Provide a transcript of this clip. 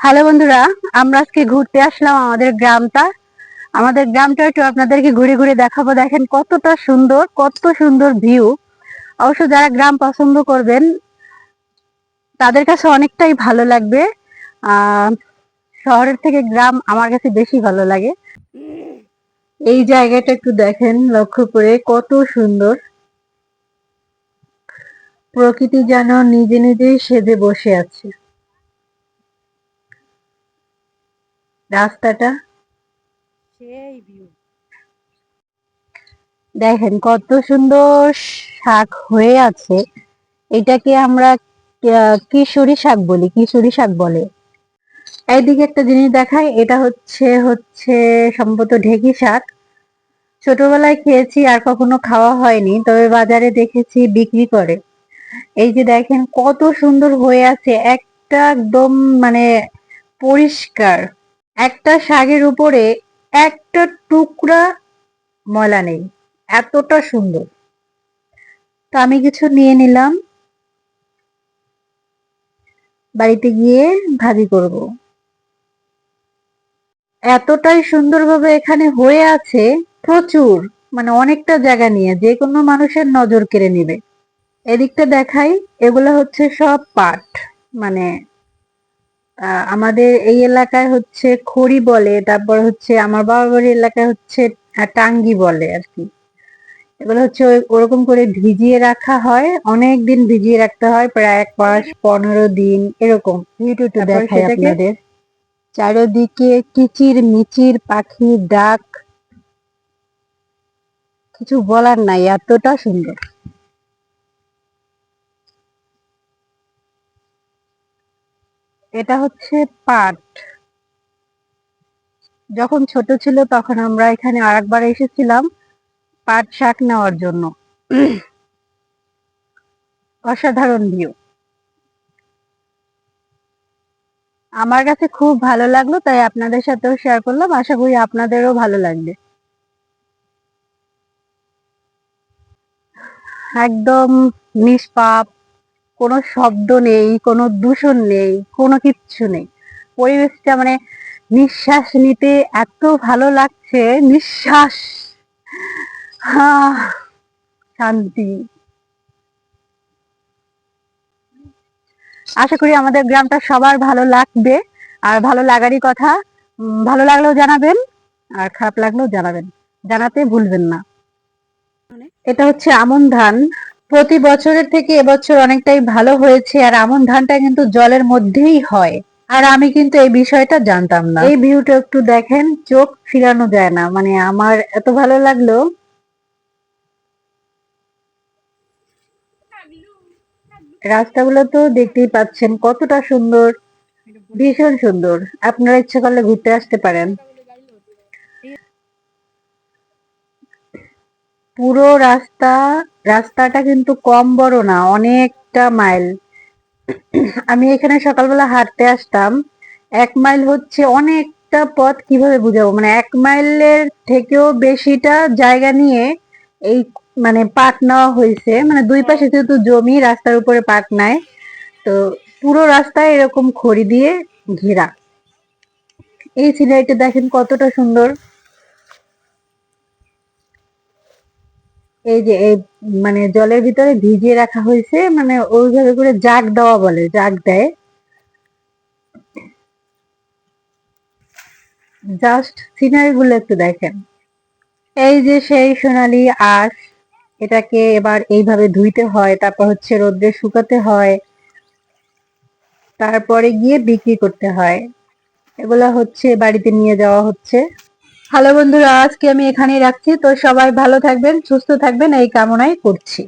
Hello বন্ধুরা, আমরা আজকে ঘুরতে আসলাম আমাদের গ্রামটা। আমাদের গ্রামটা একটু আপনাদেরকে ঘুরে ঘুরে দেখাবো। দেখেন কতটা সুন্দর, কত সুন্দর ভিউ অবশ্য যারা গ্রাম পছন্দ করবেন, তাদের কাছে অনেকটাই ভালো লাগবে। শহরের থেকে গ্রাম আমার কাছে বেশি ভালো লাগে। এই জায়গাটা একটু দেখেন, লক্ষ্য করে কত সুন্দর। প্রকৃতি যেন নিজে নিজেই সেজে বসে আছে। রাস্তাটা? সেই ভিউ দেখেন কত সুন্দর শাক হয়ে আছে। এটাকে আমরা কিশোরী শাক বলি কিশোরী শাক বলে। এইদিকে একটা জিনিস দেখাই এটা হচ্ছে হচ্ছে সম্ভবত ঢেকি শাক। ছোটবেলায় খেয়েছি আর কখনো খাওয়া হয়নি তবে বাজারে দেখেছি বিক্রি করে। এই যে দেখেন কত সুন্দর হয়ে আছে একটা একদম মানে পরিষ্কার। একটা শাকের উপরে একটা টুকরা ময়লা নেই। এতটা সুন্দর। তো আমি কিছু নিয়ে নিলাম। বাড়িতে গিয়ে ভাজি করব। এতটাই সুন্দরভাবে এখানে হয়ে আছে, প্রচুর মানে অনেকটা জায়গা নিয়ে, যে কোনো মানুষের নজর কেড়ে নিবে। এদিকটা দেখাই, এগুলো হচ্ছে সব পাট মানে আমাদের এই এলাকায় হচ্ছে খড়ি বলে তারপর হচ্ছে আমার বাবার বাড়ির এলাকায় হচ্ছে টাঙ্গি বলে আর কি। এগুলো হচ্ছে ওই- ওরকম করে ভিজিয়ে রাখা হয় অনেক দিন ভিজিয়ে রাখতে হয় প্রায় এক মাস পনেরো দিন এরকম। ইউটিউবে আপনাদের। চারিদিকে কিচির মিচির পাখির ডাক কিছু বলার নাই এতটা সুন্দর। এটা হচ্ছে পাট। যখন ছোট ছিল তখন আমরা এখানে আরেকবার এসেছিলাম পাট শাক নেওয়ার জন্য। অসাধারণ ভিউ আমার কাছে খুব ভালো লাগল, তাই আপনাদের সাথেও শেয়ার করলাম। আশা করি আপনাদেরও ভালো লাগবে। একদম নিষ্পাপ কোনো শব্দ নেই, কোনো দূষণ নেই, কোনো কিচ্ছু নেই। পরিবেশটা মানে নিঃশ্বাস নিতে এত ভালো লাগছে, নিঃশ্বাস। শান্তি। আশা করি আমাদের গ্রামটা সবার ভালো লাগবে। আর ভালো লাগারই কথা ভালো লাগলেও জানাবেন, আর খারাপ লাগলেও জানাবেন। জানাতে ভুলবেন না। এটা হচ্ছে আমন ধান। প্রতি বছরের থেকে এবছর অনেকটাই ভালো হয়েছে, আর আমন ধানটা কিন্তু জলের মধ্যেই হয়। আর আমি কিন্তু এই বিষয়টা জানতাম না। এই ভিউটা একটু দেখেন, চোখ ফিরানো যায় না। মানে আমার এত ভালো লাগল। রাস্তাগুলো তো দেখতেই পাচ্ছেন, কতটা সুন্দর, ভীষণ সুন্দর। আপনারা ইচ্ছা করলে ঘুরতে আসতে পারেন। পুরো রাস্তা রাস্তাটা কিন্তু কম বড় না অনেকটা মাইল। আমি এখানে সকালবেলা হাঁটতে আসতাম। এক মাইল হচ্ছে অনেকটা পথ কীভাবে বুঝাবো? মানে এক মাইলের থেকেও বেশিটা জায়গা নিয়ে এই মানে পাট নেওয়া হয়েছে। মানে দুই পাশে যেহেতু জমি রাস্তার উপরে পাট নেয় তো পুরো রাস্তায় এরকম খড়ি দিয়ে ঘেরা। এই সিনারিটা দেখেন কতটা সুন্দর। এই যে, এই মানে জলের ভিতরে ভিজিয়ে রাখা হয়েছে মানে ওইভাবে করে জাগ দেওয়া বলে, জাগ দেয়। জাস্ট সিনারি গুলো একটু দেখেন। এই যে সেই সোনালি আঁশ, এটাকে এবার এইভাবে ধুইতে হয়, তারপর হচ্ছে রোদ্রে শুকাতে হয়, তারপরে গিয়ে বিক্রি করতে হয়। এগুলা হচ্ছে বাড়িতে নিয়ে যাওয়া হচ্ছে। হ্যালো বন্ধুরা, আজকে আমি এখানেই রাখছি। তো সবাই ভালো থাকবেন, সুস্থ থাকবেন, এই কামনাই করছি।